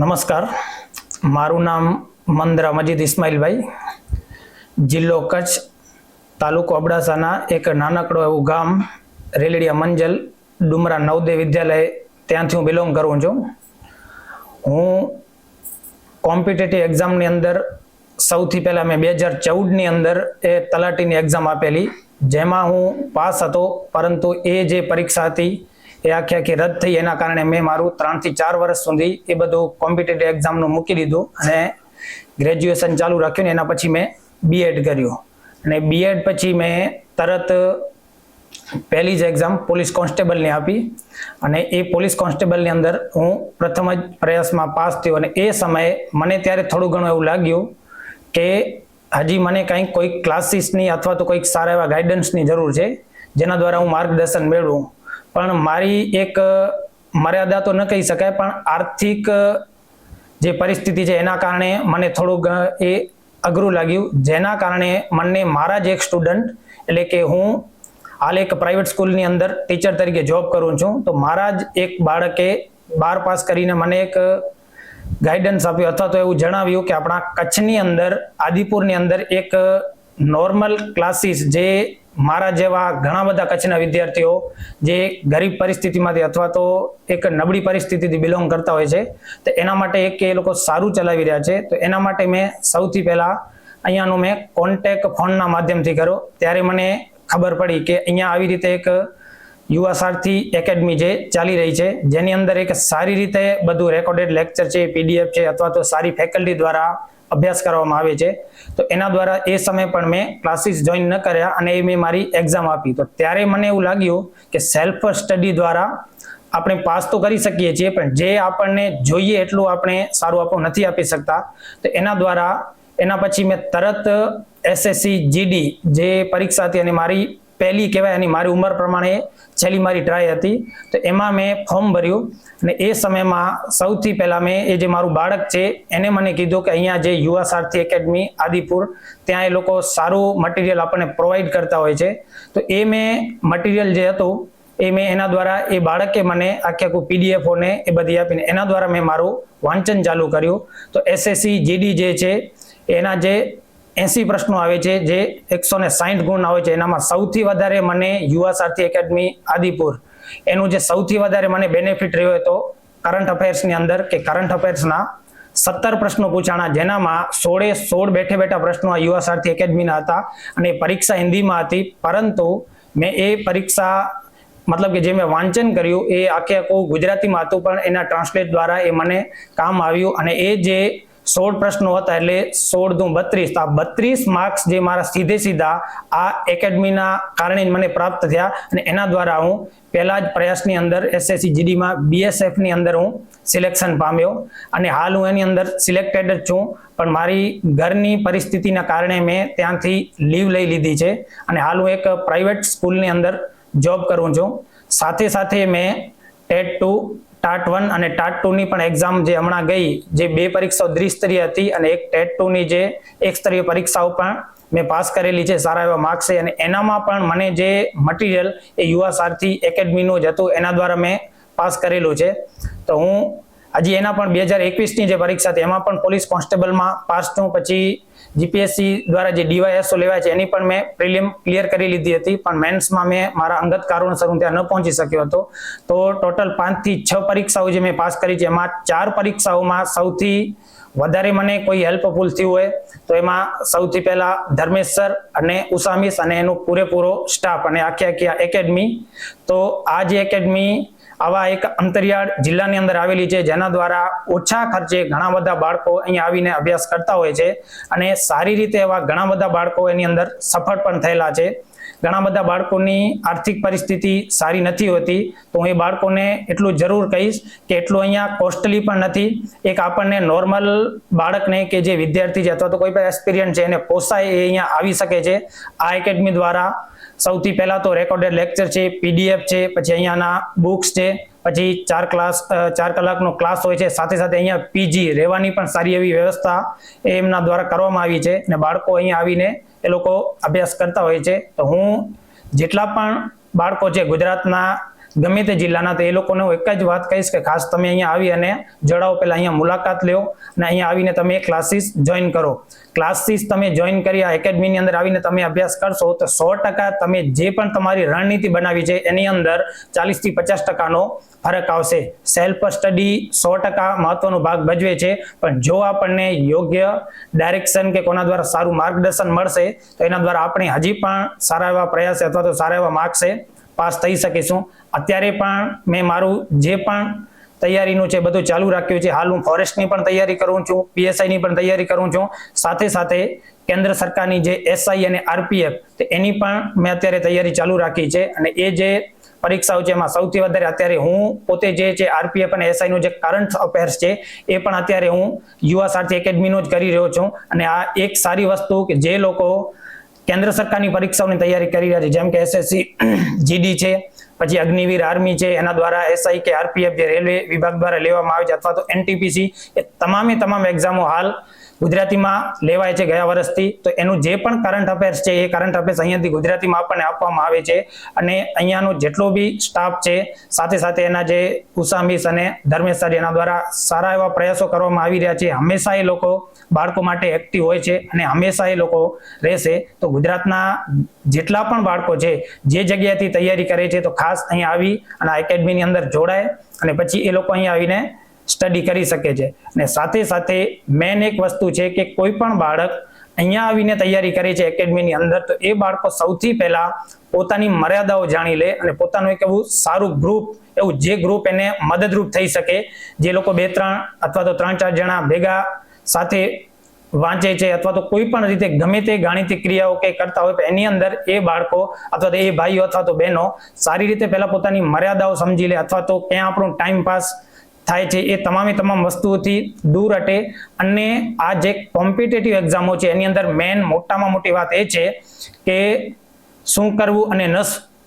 નમસ્કાર. મારું નામ મંદરા મજીદ ઇસ્માઇલભાઈ. જિલ્લો કચ્છ, તાલુકો અબડાસાના એક નાનકડો એવું ગામ, રેલડિયા મંજલ, ડુમરા નવદે વિદ્યાલય, ત્યાંથી હું બિલોંગ કરું છું. હું કોમ્પિટેટિવ એક્ઝામની અંદર સૌથી પહેલાં મેં બે હજાર ચૌદની અંદર એ તલાટીની એક્ઝામ આપેલી, જેમાં હું પાસ હતો, પરંતુ એ જે પરીક્ષા હતી એ આખી આખી રદ થઈ. એના કારણે મેં મારું ત્રણથી ચાર વર્ષ સુધી એ બધું કોમ્પિટેટિવ એક્ઝામનું મૂકી દીધું અને ગ્રેજ્યુએશન ચાલુ રાખ્યું ને એના પછી મેં બીએડ કર્યું. અને બીએડ પછી મેં તરત પહેલી જ એક્ઝામ પોલીસ કોન્સ્ટેબલની આપી અને એ પોલીસ કોન્સ્ટેબલની અંદર હું પ્રથમ જ પ્રયાસમાં પાસ થયો અને એ સમયે મને ત્યારે થોડું ઘણું એવું લાગ્યું કે હજી મને કંઈક કોઈક ક્લાસીસની અથવા તો કોઈક સારા એવા ગાઈડન્સની જરૂર છે, જેના દ્વારા હું માર્ગદર્શન મેળવું. પણ મારી એક મર્યાદા તો ન કહી શકાય, પણ આર્થિક જે પરિસ્થિતિ છે એના કારણે મને થોડુંક એ અઘરું લાગ્યું. જેના કારણે મને મારા જ એક સ્ટુડન્ટ, એટલે કે હું હાલ એક પ્રાઇવેટ સ્કૂલની અંદર ટીચર તરીકે જોબ કરું છું, તો મારા જ એક બાળકે બાર પાસ કરીને મને એક ગાઈડન્સ આપ્યું, અથવા તો એવું જણાવ્યું કે આપણા કચ્છની અંદર, આદિપુરની અંદર એક નોર્મલ ક્લાસીસ જે મારા જેવા ઘણા બધા કચ્છના વિદ્યાર્થીઓ જે ગરીબ પરિસ્થિતિમાંથી અથવા તો એક નબળી પરિસ્થિતિથી બિલોંગ કરતા હોય છે, તો એના માટે એક એ લોકો સારું ચલાવી રહ્યા છે. તો એના માટે મેં સૌથી પહેલા અહીંયાનો મેં કોન્ટેક ફોનના માધ્યમથી કર્યો. ત્યારે મને ખબર પડી કે અહીંયા આવી રીતે એક યુવા સારથી એકેડમી જે ચાલી રહી છે, જેની અંદર એક સારી રીતે બધું રેકોર્ડેડ લેક્ચર છે પીડીએફ છે, અથવા તો સારી ફેકલ્ટી દ્વારા અભ્યાસ કરવામાં આવે છે. તો એના દ્વારા એ સમયે પણ મેં ક્લાસીસ જોઈન ન કર્યા અને એ મેં મારી એક્ઝામ આપી. તો ત્યારે મને એવું લાગ્યું કે સેલ્ફ સ્ટડી દ્વારા આપણે પાસ તો કરી શકીએ છીએ, પણ જે આપણને જોઈએ એટલું આપણે સારું આપણું નથી આપી શકતા. તો એના દ્વારા એના પછી મેં તરત એસએસસી જીડી જે પરીક્ષા હતી અને મારી પહેલી કહેવાય એની મારી ઉંમર પ્રમાણે છેલ્લી મારી ટ્રાય હતી. તો એમાં મેં ફોર્મ ભર્યું અને એ સમયમાં સૌથી પહેલાં મેં એ જે મારું બાળક છે, એને મને કીધું કે અહીંયા જે યુવા સારથી એકેડમી આદિપુર, ત્યાં એ લોકો સારું મટીરિયલ આપણને પ્રોવાઈડ કરતા હોય છે. તો એ મેં મટીરિયલ જે હતું, એ મેં એના દ્વારા એ બાળકે મને આખે આખું પીડીએફોને એ બધી આપીને એના દ્વારા મેં મારું વાંચન ચાલુ કર્યું. તો એસએસસી જીડી જે છે, એના જે એસી પ્રશ્નો આવે છે, જે એકસો ને સાહીઠ ગુણ આવે છે. એનામાં સૌથી વધારે મને યુવા સાથી એકેડમી આદિપુર. એનું જે સૌથી વધારે મને બેનિફિટ રહ્યો હતો કરંટ અફેર્સની અંદર કે કરંટ અફેર્સના સત્તર પ્રશ્નો પૂછાણા, જેનામાં સોળે સોળ બેઠે બેઠા પ્રશ્નો આ યુવા સારથી એકેડમીના હતા અને પરીક્ષા હિન્દીમાં હતી. પરંતુ મેં એ પરીક્ષા, મતલબ કે જે મેં વાંચન કર્યું એ આખે આખું ગુજરાતીમાં હતું, પણ એના ટ્રાન્સલેટ દ્વારા એ મને કામ આવ્યું અને એ જે સોળ પ્રશ્નો હતા એટલે સોળ દુ બત્રીસ. આ બત્રીસ માર્ક્સ જે મારા સીધે સીધા આ એકેડમીના કારણે મને પ્રાપ્ત થયા અને એના દ્વારા હું પહેલા જ પ્રયાસની અંદર એસએસસી જીડીમાં બીએસએફની અંદર હું સિલેક્શન પામ્યો અને હાલ હું એની અંદર સિલેક્ટેડ જ છું. પણ મારી ઘરની પરિસ્થિતિના કારણે મેં ત્યાંથી લીવ લઈ લીધી છે અને હાલ હું એક પ્રાઇવેટ સ્કૂલની અંદર જોબ કરું છું. સાથે સાથે મેં ટેટ ટુ ટાટ વન અને ટાટ ટુની પણ એક્ઝામ જે હમણાં ગઈ, જે બે પરીક્ષાઓ દ્વિસ્તરીય હતી અને એક ટેટ ટુની જે એક સ્તરીય પરીક્ષાઓ પણ મેં પાસ કરેલી છે, સારા એવા માર્ક્સ છે. અને એનામાં પણ મને જે મટીરિયલ એ યુવા સારથી એકેડમીનું જ હતું, એના દ્વારા મેં પાસ કરેલું છે. તો હું હજી એના પણ બે હજાર એકવીસની જે પરીક્ષા હતી, એમાં પણ પોલીસ કોન્સ્ટેબલમાં પાસનું, પછી જીપીએસસી દ્વારા જે ડીવાયએસઓ લેવાય છે, એની પણ મેં પ્રિલિયમ ક્લિયર કરી લીધી હતી, પણ મેન્સમાં મેં મારા અંગત કારણોસર હું ત્યાં ન પહોંચી શક્યો હતો. તો ટોટલ પાંચથી છ પરીક્ષાઓ જે મેં પાસ કરી છે, એમાં ચાર પરીક્ષાઓમાં સૌથી વધારે મને કોઈ હેલ્પફુલ થયું હોય, તો એમાં સૌથી પહેલા ધર્મેશ સર અને ઉષામીસ અને એનો પૂરેપૂરો સ્ટાફ અને આખી આખી એકેડમી. તો આ જે એકેડમી આવા એક અંતરિયાળ જિલ્લાની અંદર આવેલી છે, જેના દ્વારા ઓછા ખર્ચે ઘણા બધા બાળકો અહીંયા આવીને અભ્યાસ કરતા હોય છે અને સારી રીતે એવા ઘણા બધા બાળકો એની અંદર સફળ પણ થયેલા છે. ઘણા બધા બાળકોની આર્થિક પરિસ્થિતિ સારી નથી હોતી, તો હું એ બાળકોને એટલું જરૂર કહીશ કે એટલું અહીંયા કોસ્ટલી પણ નથી. એક આપણને નોર્મલ બાળકને કે જે વિદ્યાર્થી છે અથવા તો કોઈ પણ એક્સપિરિયન્સ છે, એને પોસાય એ અહીંયા આવી શકે છે. આ એકેડમી દ્વારા સૌથી પહેલા તો રેકોર્ડેડ લેક્ચર છે પીડીએફ છે, પછી અહીંયાના બુક્સ છે, પછી ચાર ક્લાસ ચાર કલાકનો ક્લાસ હોય છે, સાથે સાથે અહીંયા પીજી રહેવાની પણ સારી એવી વ્યવસ્થા એમના દ્વારા કરવામાં આવી છે અને બાળકો અહીંયા આવીને એ લોકો અભ્યાસ કરતા હોય છે. તો હું જેટલા પણ બાળકો છે ગુજરાતના ગમે તે જિલ્લાના, તો એ લોકોને હું એક જ વાત કહીશ કે ખાસ તમે અહીંયા આવી અને જણાવો, પહેલા અહીંયા મુલાકાત લ્યો અને અહીંયા આવીને તમે ક્લાસીસ જોઈન કરો. ક્લાસીસ તમે જોઈન કરી આ એકેડમીની અંદર આવીને તમે અભ્યાસ કરશો, તો સો તમે જે પણ તમારી રણનીતિ બનાવી છે, એની અંદર ચાલીસથી પચાસ ટકાનો ફરક આવશે. સેલ્ફ સ્ટડી સો ટકા મહત્વનો ભાગ ભજવે છે, પણ જો આપણને યોગ્ય ડાયરેક્શન કે કોના દ્વારા સારું માર્ગદર્શન મળશે, તો એના દ્વારા આપણે હજી પણ સારા એવા પ્રયાસ અથવા તો સારા એવા માર્ક્સે પાસ થઈ શકીશું અત્યારે પણ મેં મારું જે પણ તૈયારીનું છે બધું ચાલુ રાખ્યું છે. હાલ હું ફોરેસ્ટની પણ તૈયારી કરું છું પીએસઆઈની પણ તૈયારી કરું છું. સાથે સાથે કેન્દ્ર સરકારની જે એસઆઈ અને આરપીએફ એની પણ મેં અત્યારે તૈયારી ચાલુ રાખી છે અને એ જે પરીક્ષાઓ છે એમાં સૌથી વધારે અત્યારે હું પોતે જે છે આરપીએફ અને એસઆઈ નું જે કરંટ અફેર્સ છે એ પણ અત્યારે હું યુવા સારથી એકેડમીનો જ કરી રહ્યો છું. અને આ એક સારી વસ્તુ કે જે લોકો કેન્દ્ર સરકારની પરીક્ષાઓની તૈયારી કરી રહ્યા છે. જેમ કે એસએસસી જીડી છે. પછી અગ્નિવીર આર્મી છે, એના દ્વારા એસઆઈ કે આરપીએફ જે રેલવે વિભાગ દ્વારા લેવામાં આવે છે, અથવા તો એનટીપીસી એ તમામે તમામ એક્ઝામો હાલ ગુજરાતીમાં લેવાય છે ગયા વર્ષથી. તો એનું જે પણ કરંટ અફેર્સ છે, એ કરંટ અફેર્સ અહીંયાથી ગુજરાતીમાં આપણને આપવામાં આવે છે. અને અહીંયાનો જેટલો બી સ્ટાફ છે, સાથે સાથે એના જે ઉષા અને ધર્મેશ સર એના દ્વારા સારા એવા પ્રયાસો કરવામાં આવી રહ્યા છે. હંમેશા એ લોકો બાળકો માટે એક્ટિવ હોય છે અને હંમેશા એ લોકો રહેશે. તો ગુજરાતના જેટલા પણ બાળકો છે, જે જગ્યાએથી તૈયારી કરે છે, તો ખાસ અહીં આવી અને આ એકેડમીની અંદર જોડાય અને પછી એ લોકો અહીં આવીને સ્ટડી કરી શકે છે. અને સાથે સાથે મેન એક વસ્તુ છે કે કોઈ પણ બાળક અહીંયા આવીને તૈયારી કરે છે એકેડમીની અંદર, તો એ બાળકો સૌથી પહેલા પોતાની મર્યાદાઓ જાણી લે અને પોતાનું એક એવું સારું ગ્રુપ એવું જે ગ્રુપ એને મદદરૂપ થઈ શકે, જે લોકો બે, ત્રણ અથવા તો ત્રણ, ચાર જણા ભેગા સાથે વાંચે છે અથવા તો કોઈ પણ રીતે ગમે તે ગાણિતિક ક્રિયાઓ કે કરતા હોય તો એની અંદર એ બાળકો અથવા તો એ ભાઈઓ અથવા તો બહેનો સારી રીતે પહેલા પોતાની મર્યાદાઓ સમજી લે અથવા તો ક્યાં આપણું ટાઈમ પાસ થાય છે એ તમામે તમામ વસ્તુઓથી દૂર હટે. અને આ જે કોમ્પિટેટિવ એક્ઝામો છે એની અંદર મેન મોટામાં મોટી વાત એ છે કે શું કરવું અને ન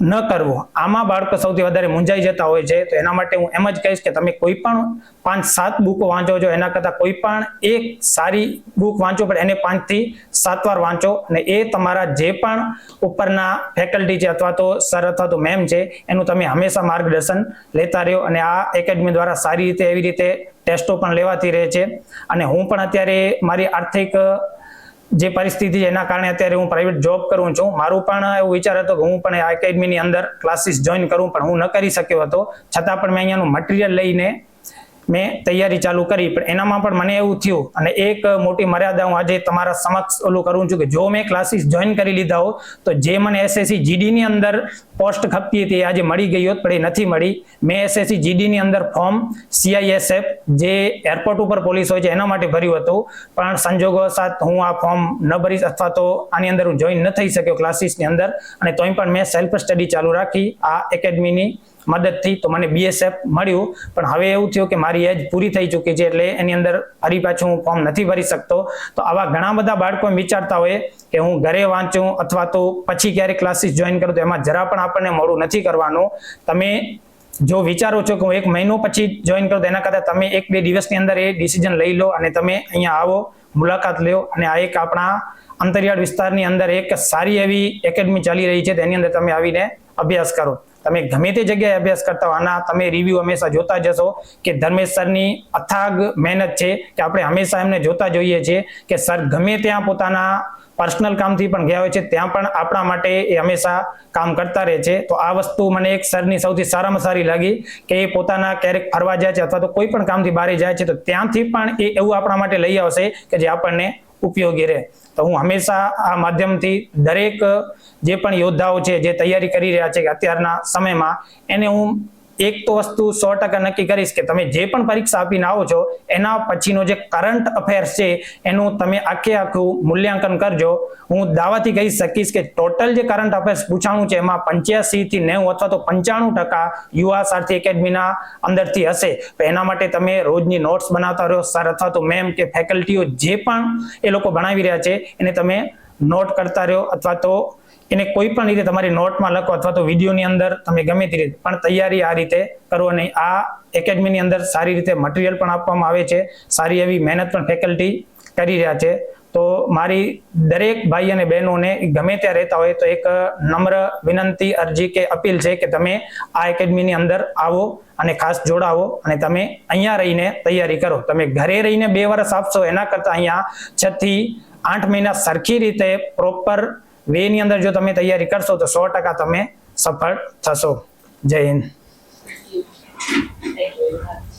ન કરવું. આમાં બાળકો સૌથી વધારે મૂંઝાઈ જતા હોય છે. તો એના માટે હું એમ જ કહીશ કે તમે કોઈ પણ પાંચ સાત બુકો વાંચો છો, એના કરતાં કોઈ પણ એક સારી બુક વાંચો, પણ એને પાંચથી સાત વાર વાંચો. અને એ તમારા જે પણ ઉપરના ફેકલ્ટી છે અથવા તો સર અથવા તો મેમ છે, એનું તમે હંમેશા માર્ગદર્શન લેતા રહ્યો. અને આ એકેડમી દ્વારા સારી રીતે એવી રીતે ટેસ્ટો પણ લેવાતી રહે છે. અને હું પણ અત્યારે મારી આર્થિક જે પરિસ્થિતિ એના કારણે અત્યારે હું પ્રાઇવેટ જોબ કરું છું. મારું પણ એવું વિચાર હતો કે હું પણ આ એકેડમીની અંદર ક્લાસીસ જોઈન કરું, પણ હું ન કરી શક્યો હતો. છતાં પણ મેં અહીંયાનું મટીરિયલ લઈને મેં તૈયારી ચાલુ કરી, પણ એનામાં પણ મને એવું થયું, અને એક મોટી મર્યાદા હું આજે તમારા સમક્ષ ઓલું કરું છું કે જો મેં ક્લાસીસ જોઈન કરી લીધા હો તો જે મને એસએસસી જીડીની અંદર પોસ્ટ ખપતી હતી આજે મળી ગઈ હોત, પણ એ નથી મળી. મેં એસએસસી જીડીની અંદર ફોર્મ સીઆઈએસએફ જે એરપોર્ટ ઉપર પોલીસ હોય છે, એના માટે ભર્યું હતું. પણ સંજોગો સાથ હું આ ફોર્મ ન ભરીશ, અથવા તો આની અંદર હું જોઈન ન થઈ શક્યો ક્લાસીસની અંદર, અને તોય પણ મેં સેલ્ફ સ્ટડી ચાલુ રાખી. આ એકેડમીની મદદથી તો મને બીએસએફ મળ્યું. પણ હવે એવું થયું કે મારી એજ પૂરી થઈ ચૂકી છે એટલે એની અંદર ફરી પાછું હું ફોર્મ નથી ભરી શકતો. તો આવા ઘણા બધા બાળકો વિચારતા હોય કે હું ઘરે વાંચું અથવા તો પછી ક્યારેક ક્લાસીસ જોઈન કરું, તો એમાં જરા પણ આપણને મોડું નથી કરવાનું. તમે જો વિચારો છો કે હું એક મહિનો પછી જોઈન કરું એના કરતાં તમે એક બે દિવસની અંદર એ ડિસિઝન લઈ લો અને તમે અહીંયા આવો, મુલાકાત લ્યો. અને આ એક આપણા અંતરિયાળ વિસ્તારની અંદર એક સારી એવી એકેડમી ચાલી રહી છે તેની અંદર તમે આવીને અભ્યાસ કરો. તમે ગમે તે જગ્યાએ અભ્યાસ કરતા હો, આના તમે રિવ્યુ હંમેશા જોતા જશો કે ધર્મેશ સરની અથાગ મહેનત છે કે આપણે હંમેશા એમને જોતા જોઈએ છીએ કે સર ગમે ત્યાં પોતાના પર્સનલ કામથી પણ ગયા હોય છે, ત્યાં પણ આપણા માટે એ હંમેશા કામ કરતા રહે છે. તો આ વસ્તુ મને એક સરની સૌથી સારામાં સારી લાગી કે એ પોતાના ક્યારેક ફરવા જાય છે અથવા તો કોઈ પણ કામથી બહાર જાય છે, તો ત્યાંથી પણ એ એવું આપણા માટે લઈ આવશે કે જે આપણને ઉપયોગી રહે. તો હું હંમેશા આ માધ્યમથી દરેક જે પણ યોદ્ધાઓ છે, જે તૈયારી કરી રહ્યા છે કે અત્યારના સમયમાં, એને હું એક તો વસ્તુ સો ટકા નક્કી કરીશ કે તમે જે પણ પરીક્ષા આપીને આવો છો, એના પછીનો જે કરંટ અફેર્સ છે, એનું તમે આખે આખું મૂલ્યાંકન કરજો. હું દાવાથી કહી શકીશ કે ટોટલ જે કરંટ અફેર્સ પૂછાણું છે, એમાં પંચ્યાસી થી નેવું અથવા તો પંચાણું ટકા યુવા સારથી એકેડમીના અંદરથી હશે. તો એના માટે તમે રોજની નોટ્સ બનાવતા રહો સર અથવા તો મેમ કે ફેકલ્ટીઓ જે પણ એ લોકો ભણાવી રહ્યા છે, એને તમે નોટ કરતા રહ્યો અથવા તો એને કોઈ પણ રીતે તમારી નોટમાં લખો અથવા તો વિડીયોની અંદર તમે ગમે તે રીતે. પણ તૈયારી આ રીતે કરો અને આ એકેડમીની અંદર સારી રીતે મટીરિયલ પણ આપવામાં આવે છે. સારી એવી મહેનત પણ ફેકલ્ટી કરી રહ્યા છે. તો મારી દરેક ભાઈ અને બહેનોને ગમે ત્યાં રહેતા હોય તો એક નમ્ર વિનંતી, અરજી કે અપીલ છે કે તમે આ એકેડમીની અંદર આવો અને ખાસ જોડાવો અને તમે અહીંયા રહીને તૈયારી કરો. તમે ઘરે રહીને બે વર્ષ આપશો એના કરતાં અહીંયા છ થી આઠ મહિના સરખી રીતે પ્રોપર વેની અંદર જો તમે તૈયારી કરશો તો સો ટકા તમે સફળ થશો. જય હિન્દ.